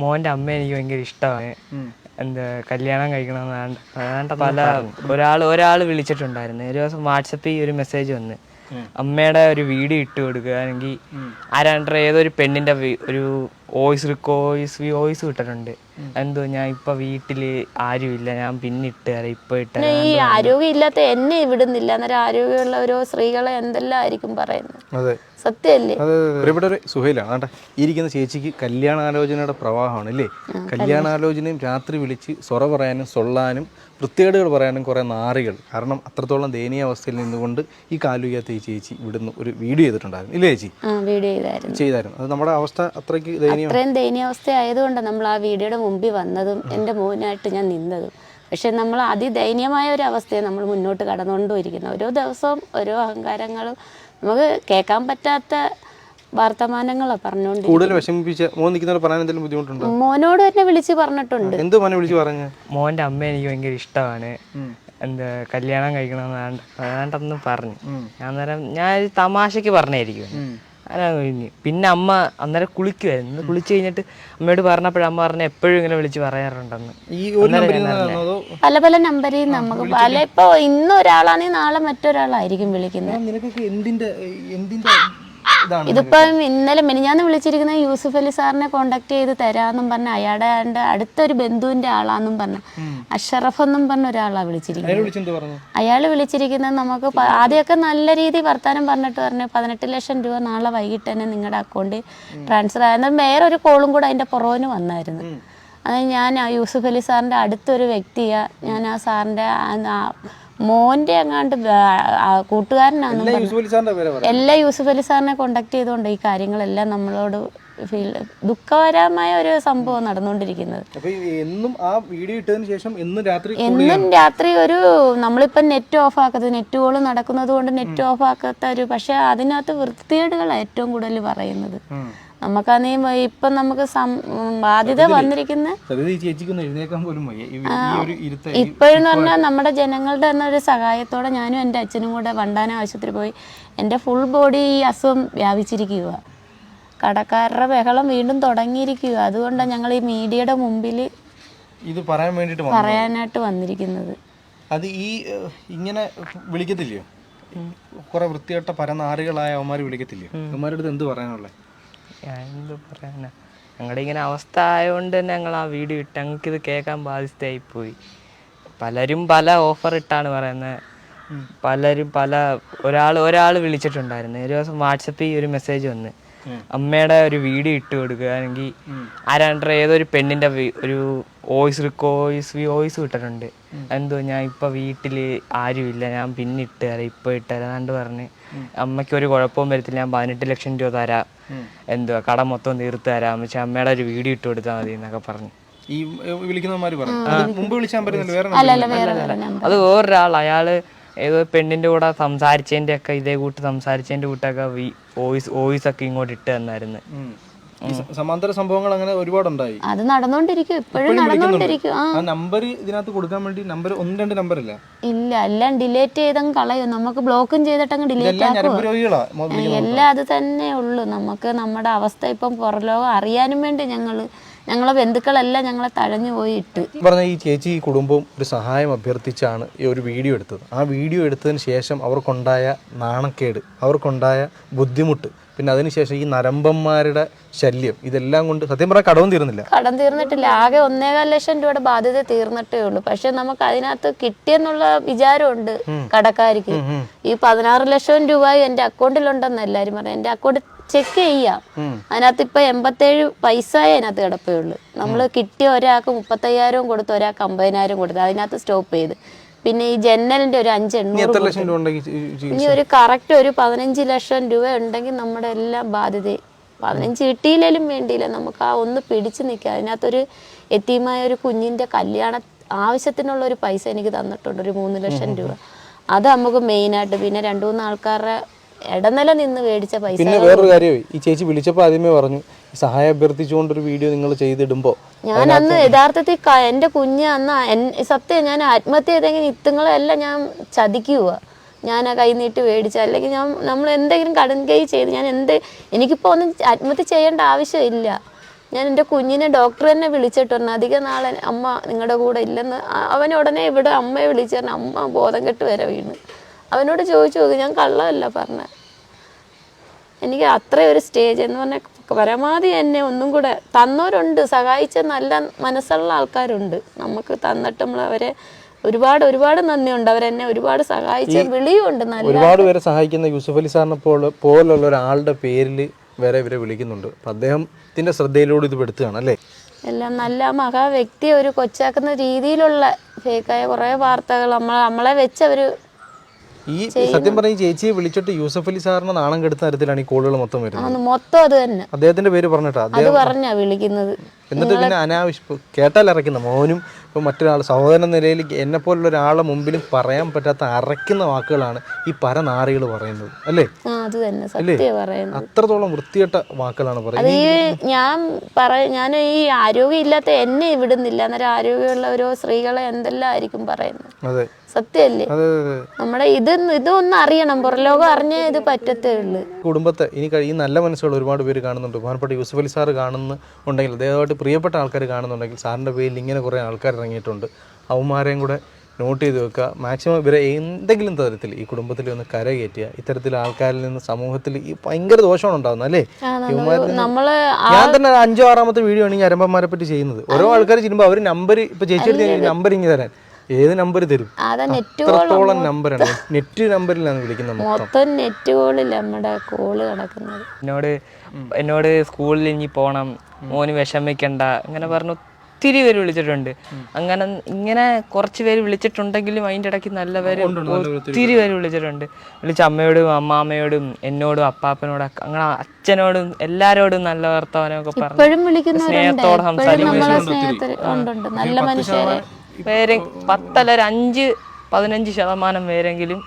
മോന്റെ അമ്മ എനിക്ക് ഭയങ്കര ഇഷ്ടമാണ്. എന്താ കല്യാണം കഴിക്കണമെന്ന് വേണ്ട വേണ്ട പല ഒരാൾ ഒരാൾ വിളിച്ചിട്ടുണ്ടായിരുന്നു. ഒരു ദിവസം വാട്സപ്പിൽ ഒരു മെസ്സേജ് വന്ന്. അമ്മയുടെ ഒരു വീഡിയോ ഇട്ട് കൊടുക്കുകയാണെങ്കിൽ ആരാണ്ടര ഏതൊരു പെണ്ണിന്റെ ഒരു വോയിസ് റിക്കോയിസ് വോയിസ് കിട്ടിട്ടുണ്ട് എന്തോ ഞാൻ ഇപ്പൊ വീട്ടിൽ ആരുമില്ല. ഞാൻ പിന്നെ ഇട്ട് തരാം ഇപ്പൊ ഇട്ട് ഈ ആരോഗ്യം ഇല്ലാത്ത എന്നെ ഇവിടുന്നില്ല. അന്നേരം ആരോഗ്യമുള്ള ഓരോ സ്ത്രീകളെ എന്തെല്ലാം ആയിരിക്കും പറയുന്നത്? അതെ. സത്യമല്ലേ ഒരു സുഹയിലാണ് ഇരിക്കുന്ന ചേച്ചിക്ക് കല്യാണാലോചനയുടെ പ്രവാഹമാണ് അല്ലേ കല്യാണാലോചനയും രാത്രി വിളിച്ച് സൊറ പറയാനും സൊള്ളാനും വൃത്തികേടുകൾ പറയാനും കുറേ നാറികൾ. കാരണം അത്രത്തോളം ദയനീയ അവസ്ഥയിൽ നിന്നുകൊണ്ട് ഈ കാലുയ്യാത്ത ഈ ചേച്ചി ഇവിടുന്ന് ഒരു വീഡിയോ ചെയ്തിട്ടുണ്ടായിരുന്നു. ഇല്ലേ ചേച്ചി? ചെയ്തായിരുന്നു. അത് നമ്മുടെ അവസ്ഥ അത്രയ്ക്ക് ദയനീയ അത്രയും ദയനീയാവസ്ഥ ആയതുകൊണ്ടാണ് നമ്മൾ ആ വീഡിയോയുടെ മുമ്പിൽ വന്നതും എന്റെ മോനായിട്ട് ഞാൻ നിന്നതും. പക്ഷെ നമ്മൾ അതിദയനീയമായ ഒരു അവസ്ഥയെ നമ്മൾ മുന്നോട്ട് കടന്നുകൊണ്ടും ഇരിക്കുന്നത് ഓരോ ദിവസവും ഓരോ അഹങ്കാരങ്ങളും നമുക്ക് കേൾക്കാൻ പറ്റാത്ത വർത്തമാനങ്ങളാണ് പറഞ്ഞുകൊണ്ട് കൂടുതൽ വിഷമിപ്പിച്ച മോൻ നിൽക്കുന്നവർ പറയാൻ എന്തെങ്കിലും ബുദ്ധിമുട്ടുണ്ടോ? മോനോട് തന്നെ വിളിച്ച് പറഞ്ഞിട്ടുണ്ട്. എന്ത് മോനെ വിളിച്ച് പറഞ്ഞു? മോന്റെ അമ്മ എനിക്ക് ഭയങ്കര ഇഷ്ടമാണ്. എന്താ കല്യാണം കഴിക്കണം വേണ്ട വേണ്ടെന്ന് പറഞ്ഞു. ഞാൻ അന്നേരം ഞാൻ തമാശക്ക് പറഞ്ഞായിരിക്കും. അങ്ങനെ കഴിഞ്ഞ് പിന്നെ അമ്മ അന്നേരം കുളിക്കുമായിരുന്നു കുളിച്ച് കഴിഞ്ഞിട്ട് അമ്മയോട് പറഞ്ഞപ്പോഴും അമ്മ പറഞ്ഞ എപ്പോഴും ഇങ്ങനെ വിളിച്ച് പറയാറുണ്ടെന്ന്. ഈ ഒരു നമ്പറിൽ നിന്നാണോ അതോ പല പല നമ്പറിൽ നമുക്ക് പല ഇപ്പൊ ഇന്ന് ഒരാളാണെങ്കിൽ നാളെ മറ്റൊരാളായിരിക്കും വിളിക്കുന്നത്. നിനക്കൊക്കെ എന്തിന്റെ എന്തിന്റെ ഇതിപ്പം ഇന്നലെ മെനിഞ്ഞാന്ന് വിളിച്ചിരിക്കുന്ന യൂസുഫ് അലി സാറിനെ കോണ്ടാക്ട് ചെയ്ത് തരാന്നും പറഞ്ഞ അയാളുടെ എന്റെ അടുത്തൊരു ബന്ധുവിന്റെ ആളാന്നും പറഞ്ഞ അഷറഫ് എന്നും പറഞ്ഞ ഒരാളാ വിളിച്ചിരിക്കുന്നത്. അയാൾ അയാൾ വിളിച്ചിരിക്കുന്നത് നമുക്ക് ആദ്യമൊക്കെ നല്ല രീതിയിൽ വർത്താനം പറഞ്ഞിട്ട് പറഞ്ഞു പതിനെട്ട് ലക്ഷം രൂപ നാളെ വൈകിട്ട് തന്നെ നിങ്ങളുടെ അക്കൗണ്ടിൽ ട്രാൻസ്ഫർ ആയത് വേറെ ഒരു കോളും കൂടെ അതിന്റെ പുറവിന് വന്നായിരുന്നു. അത് ഞാൻ യൂസുഫ് അലി സാറിന്റെ അടുത്തൊരു വ്യക്തിയാ. ഞാൻ ആ സാറിന്റെ മോന്റെ അങ്ങാണ്ട് കൂട്ടുകാരനാണെന്നും എല്ലാ യൂസുഫ് അലി സാറിനെ കോണ്ടാക്ട് ചെയ്തുകൊണ്ട് ഈ കാര്യങ്ങളെല്ലാം നമ്മളോട് ഫീൽ ദുഃഖകരമായ ഒരു സംഭവം നടന്നുകൊണ്ടിരിക്കുന്നത്. എന്നും ആ വീഡിയോ ഇട്ടതിന് ശേഷം എന്നും രാത്രി എന്നും രാത്രി ഒരു നമ്മളിപ്പം നെറ്റ് ഓഫ് ആക്കുന്നത് നെറ്റ് കോൾ നടക്കുന്നത് കൊണ്ട് നെറ്റ് ഓഫ് ആക്കാത്ത ഒരു പക്ഷെ അതിനകത്ത് വൃത്തികേടുകളാണ് ഏറ്റവും കൂടുതൽ പറയുന്നത്. നമുക്കാന്നീ ഇപ്പം നമുക്ക് ബാധ്യത വന്നിരിക്കുന്ന സത്യത്തിൽ ഈ എഴുന്നേക്കാൻ പോലും വയ്യ. ഈ ഈ ഒരു ഇരുത്ത ഈ- ഇപ്പോഴെന്ന് പറഞ്ഞാൽ നമ്മുടെ ജനങ്ങളുടെ തന്നെ ഒരു സഹായത്തോടെ ഞാനും എന്റെ അച്ഛനും കൂടെ വണ്ടാന ആശുപത്രി പോയി എന്റെ ഫുൾ ബോഡി ഈ അസുഖം വ്യാപിച്ചിരിക്കുക. കടക്കാരുടെ ബഹളം വീണ്ടും തുടങ്ങിയിരിക്കുക. അതുകൊണ്ടാണ് ഞങ്ങൾ ഈ മീഡിയയുടെ മുമ്പിൽ ഇത് പറയാൻ വേണ്ടിട്ട് വന്നു പറയാനായിട്ട് വന്നിരിക്കുന്നത്. അത് ഈ ഇങ്ങനെ വിളിക്കത്തില്ലയോ? കുറെ വൃത്തികെട്ട പരനാറികളായ അവന്മാർ വിളിക്കത്തില്ലയോ? അവന്മാരുടെ അടുത്ത് എന്ത് പറയാനുള്ളത് എന്ത് പറയാനാ? ഞങ്ങളുടെ ഇങ്ങനെ അവസ്ഥ ആയതുകൊണ്ട് തന്നെ ഞങ്ങൾ ആ വീഡിയോ ഇട്ട് ഞങ്ങൾക്ക് ഇത് കേൾക്കാൻ പോയി പലരും പല ഓഫർ ഇട്ടാണ് പറയുന്നത് പലരും പല ഒരാൾ ഒരാൾ വിളിച്ചിട്ടുണ്ടായിരുന്നു. ഒരു ദിവസം വാട്സപ്പിൽ ഒരു മെസ്സേജ് വന്ന് അമ്മയുടെ ഒരു വീഡിയോ ഇട്ട് കൊടുക്കുകയാണെങ്കിൽ ആരാണ്ടര ഏതൊരു പെണ്ണിന്റെ ഒരു വോയിസ് വോയിസ് വോയിസ് ഇട്ടിട്ടുണ്ട് എന്തോ ഞാൻ ഇപ്പൊ വീട്ടിൽ ആരുമില്ല ഞാൻ പിന്നെ ഇട്ട് തരാം ഇപ്പൊ ഇട്ട് തരാണ്ട് പറഞ്ഞ് അമ്മയ്ക്ക് ഒരു കുഴപ്പവും വരത്തില്ല. ഞാൻ പതിനെട്ട് ലക്ഷം രൂപ തരാം. എന്തോ കട മൊത്തം തീർത്ത് തരാം. പക്ഷെ അമ്മയുടെ ഒരു വീഡിയോ ഇട്ട് കൊടുത്താൽ മതി എന്നൊക്കെ പറഞ്ഞു. ഈ വിളിക്കുന്നവന്മാര് പറഞ്ഞു മുമ്പ് വിളിച്ചാൽ അത് വേറൊരാൾ അയാൾ ഏതോ പെണ്ണിന്റെ കൂടെ സംസാരിച്ചതിന്റെ ഒക്കെ ഇതേ കൂട്ട് സംസാരിച്ചതിന്റെ കൂട്ടൊക്കെ വോയിസ് വോയിസ് ഒക്കെ ഇങ്ങോട്ട് ഇട്ട് തന്നായിരുന്നു. സമാന്തര സംഭവങ്ങൾ അങ്ങനെ ഒരുപാടുണ്ടായി. അത് നടന്നുകൊണ്ടിരിക്കും ഇപ്പോഴും നടന്നുകൊണ്ടിരിക്കും ആ. നമ്പർ ഇതിനകത്ത് കൊടുക്കാൻ വേണ്ടി നമ്പർ ഒന്ന് രണ്ട് നമ്പർ ഇല്ല ഇല്ല എല്ലാം ഡിലേറ്റ് ചെയ്തങ്ങ് കളയും. നമുക്ക് ബ്ലോക്കും ചെയ്തിട്ടങ്ങ് ഡിലേറ്റ് ഇതെല്ലാം ആക്കും. എല്ലാം അത് തന്നെ ഉള്ളു. നമുക്ക് നമ്മുടെ അവസ്ഥ ഇപ്പം പുറലോകം അറിയാനും വേണ്ടി ഞങ്ങൾ ഞങ്ങളെ ബന്ധുക്കളെല്ലാം ഞങ്ങളെ തഴഞ്ഞു പോയി ഇട്ട്. പറഞ്ഞ ഈ ചേച്ചി ഈ കുടുംബം ഒരു സഹായം അഭ്യർത്ഥിച്ചാണ് ഈ ഒരു വീഡിയോ എടുത്തത്. ആ വീഡിയോ എടുത്തതിന് ശേഷം അവർക്കുണ്ടായ നാണക്കേട് അവർക്കുണ്ടായ ബുദ്ധിമുട്ട് പിന്നെ അതിനുശേഷം ഈ നരമ്പന്മാരുടെ ശല്യം ഇതെല്ലാം കൊണ്ട് സത്യം പറഞ്ഞാൽ കടവും തീർന്നില്ല. കടം തീർന്നിട്ടില്ല. ആകെ ഒന്നേകാൽ ലക്ഷം രൂപയുടെ ബാധ്യത തീർന്നിട്ടേ ഉള്ളൂ. പക്ഷെ നമുക്ക് അതിനകത്ത് കിട്ടിയെന്നുള്ള വിചാരമുണ്ട് കടക്കാർക്ക് ഈ പതിനാറ് ലക്ഷം രൂപ എന്റെ അക്കൗണ്ടിലുണ്ടെന്ന് എല്ലാരും പറഞ്ഞു. എന്റെ അക്കൗണ്ട് ചെക്ക് ചെയ്യാം. അതിനകത്ത് ഇപ്പൊ എൺപത്തേഴ് പൈസയെ അതിനകത്ത് കിടപ്പേ ഉള്ളൂ. നമ്മൾ കിട്ടിയ ഒരാൾക്ക് മുപ്പത്തയ്യായിരവും കൊടുത്ത് ഒരാൾക്ക് അമ്പതിനായിരം കൊടുത്ത് അതിനകത്ത് സ്റ്റോപ്പ് ചെയ്ത്. പിന്നെ ഈ ജനലിന്റെ ഒരു അഞ്ച് എണ്ണൂറ് എത്ര ലക്ഷം രൂപ ഉണ്ടെങ്കിൽ ചി- ചി- ഇനി ഒരു കറക്റ്റ് ഒരു പതിനഞ്ച് ലക്ഷം രൂപ ഉണ്ടെങ്കിൽ നമ്മുടെ എല്ലാം ബാധ്യത പതിനഞ്ച് കിട്ടിയില്ലേലും വേണ്ടിയില്ല. നമുക്ക് ആ ഒന്ന് പിടിച്ചു നിൽക്കുക അതിനകത്തൊരു എത്തിയുമായ ഒരു കുഞ്ഞിന്റെ കല്യാണ ആവശ്യത്തിനുള്ള ഒരു പൈസ എനിക്ക് തന്നിട്ടുണ്ട്. ഒരു മൂന്ന് ലക്ഷം രൂപ. അത് നമുക്ക് മെയിനായിട്ട് പിന്നെ രണ്ടു മൂന്ന് ആൾക്കാരുടെ ഇടനില നിന്ന് മേടിച്ച പൈസ പിന്നെ വേറൊരു കാര്യമേ ഈ ചേച്ചി വിളിച്ചപ്പോൾ ആദ്യമേ പറഞ്ഞു സഹായം അഭ്യർത്ഥിച്ചുകൊണ്ടൊരു വീഡിയോ നിങ്ങൾ ചെയ്തിടുമ്പോൾ ഞാൻ അന്ന് യഥാർത്ഥത്തിൽ എന്റെ എന്റെ കുഞ്ഞ് അന്ന് സത്യം ഞാൻ ആത്മഹത്യ ചെയ്തെങ്കിൽ ഇത്തുങ്ങളെല്ലാം ഞാൻ ചതിക്കുക ഞാൻ ആ കൈനീട്ട് മേടിച്ച അല്ലെങ്കിൽ ഞാൻ നമ്മൾ എന്തെങ്കിലും കടൻ കൈ ചെയ്ത് ഞാൻ എന്ത് എനിക്കിപ്പോൾ ഒന്നും ആത്മഹത്യ ചെയ്യേണ്ട ആവശ്യമില്ല ഞാൻ എന്റെ കുഞ്ഞിനെ ഡോക്ടർ തന്നെ വിളിച്ചിട്ട് പറഞ്ഞു അധിക നാളെ അമ്മ നിങ്ങളുടെ കൂടെ ഇല്ലെന്ന്. അവനുടനെ അവൻ ഉടനെ ഇവിടെ അമ്മയെ വിളിച്ചു അമ്മ ബോധം കെട്ട് വരെ വീണ്. അവനോട് ചോദിച്ചു നോക്കി ഞാൻ കള്ളമല്ല പറഞ്ഞ. എനിക്ക് അത്ര ഒരു സ്റ്റേജ് എന്ന് പറഞ്ഞാൽ പരമാവധി എന്നെ ഒന്നും കൂടെ തന്നവരുണ്ട് സഹായിച്ച നല്ല മനസ്സുള്ള ആൾക്കാരുണ്ട്. നമുക്ക് തന്നിട്ട് നമ്മൾ അവരെ ഒരുപാട് ഒരുപാട് നന്ദിയുണ്ട്. അവരെന്നെ ഒരുപാട് സഹായിച്ച വിളിയുണ്ട് നല്ല ഒരുപാട് പേരെ സഹായിക്കുന്ന യൂസുഫ് അലി സാറിനെ പോലെ പോലുള്ള ഒരാളുടെ പേരിൽ വരെ ഇവരെ വിളിക്കുന്നുണ്ട്. അദ്ദേഹത്തിന്റെ ശ്രദ്ധയിലൂടെ ഇത് പെടുത്തുകയാണ് അല്ലേ? എല്ലാം നല്ല മഹാവ്യക്തി ഒരു കൊച്ചാക്കുന്ന രീതിയിലുള്ള ഫേക്കായ കുറേ വാർത്തകൾ നമ്മൾ നമ്മളെ വെച്ച് അവർ ഈ സത്യം പറഞ്ഞ ചേച്ചിയെ വിളിച്ചിട്ട് യൂസഫ് അലി സാറിന് നാണം കെടുത്ത തരത്തിലാണ് ഈ കോളുകൾ മൊത്തം വരുന്നത്. മൊത്തം അത് തന്നെ. അദ്ദേഹത്തിന്റെ പേര് പറഞ്ഞിട്ടാ. അത് പറഞ്ഞാ വിളിക്കുന്നത്. എന്നിട്ട് പിന്നെ അനാവശ്യം കേട്ടാൽ ഇറക്കുന്ന മോനും ഇപ്പൊ മറ്റൊരാൾ സഹോദരൻ നിലയിൽ എന്നെപ്പോലുള്ള ഒരാളെ മുമ്പിലും പറയാൻ പറ്റാത്ത അറയ്ക്കുന്ന വാക്കുകളാണ് ഈ പരനാറികൾ പറയുന്നത്. അല്ലേ? അത് തന്നെ. സത്യം പറയുന്നത്. അത്രത്തോളം വൃത്തികെട്ട വാക്കുകളാണ് പറയുന്നത്. ഞാൻ പറ ഞാൻ ഈ ആരോഗ്യം ഇല്ലാത്ത എന്നെ വിടുന്നില്ല അന്നേരം ആരോഗ്യമുള്ള ഓരോ സ്ത്രീകളെ എന്തെല്ലാം ആയിരിക്കും പറയുന്നത്? അതെ. സത്യല്ലേ നമ്മുടെ ഇത് ഇതൊന്നും അറിയണം. പുറലോകം അറിഞ്ഞേ ഇത് പറ്റത്തേ ഉള്ളൂ. കുടുംബത്തെ ഇനി ഈ നല്ല മനസ്സുകൾ ഒരുപാട് പേര് കാണുന്നുണ്ട്. ബഹുമാനപ്പെട്ട യൂസഫ് അലി സാറ് കാണുന്നുണ്ടെങ്കിൽ അദ്ദേഹമായിട്ട് പ്രിയപ്പെട്ട ആൾക്കാർ കാണുന്നുണ്ടെങ്കിൽ സാറിന്റെ പേരിൽ ഇങ്ങനെ കുറേ ആൾക്കാർ ഇറങ്ങിയിട്ടുണ്ട് അവന്മാരെയും കൂടെ നോട്ട് ചെയ്ത് വെക്കുക. മാക്സിമം ഇവരെ എന്തെങ്കിലും തരത്തിൽ ഈ കുടുംബത്തിൽ ഒന്ന് കരകയറ്റുക. ഇത്തരത്തിൽ ആൾക്കാരിൽ നിന്ന് സമൂഹത്തിൽ ഈ ഭയങ്കര ദോഷമാണ് ഉണ്ടാവുന്നത് അല്ലേ? ഞാൻ തന്നെ അഞ്ചോ ആറാമത്തെ വീഡിയോ ആണ് ഈ അരമ്പന്മാരെ പറ്റി ചെയ്യുന്നത്. ഓരോ ആൾക്കാർ ചെയ്യുമ്പോൾ അവർ നമ്പർ ഇപ്പൊ ചേച്ചി നമ്പർ ഇങ്ങനെ തരാൻ. ഏത് നമ്പർ തരും? എത്രത്തോളം നമ്പറാണ് നെറ്റ് നമ്പറിലാണ് വിളിക്കുന്നത് മൊത്തം. മൊത്തം നെറ്റ് കോളിൽ നമ്മുടെ കോൾ കിടക്കുന്നത് എന്നോട് എന്നോട് സ്കൂളിൽ ഇനി പോണം. മോന് വിഷമിക്കണ്ട. അങ്ങനെ പറഞ്ഞ് ഒത്തിരി പേര് വിളിച്ചിട്ടുണ്ട്. അങ്ങനെ ഇങ്ങനെ കുറച്ച് പേര് വിളിച്ചിട്ടുണ്ടെങ്കിലും അതിന്റെ ഇടയ്ക്ക് നല്ല പേര് ഒത്തിരി പേര് വിളിച്ചിട്ടുണ്ട്. വിളിച്ച അമ്മയോടും അമ്മാമ്മയോടും എന്നോടും അപ്പാപ്പനോടും അങ്ങനെ അച്ഛനോടും എല്ലാരോടും നല്ല വർത്തമാനമൊക്കെ പറഞ്ഞു. സ്നേഹത്തോടെ സംസാരിക്കും. പേര് പത്തല്ല ഒരു അഞ്ച് പതിനഞ്ച് ശതമാനം പേരെങ്കിലും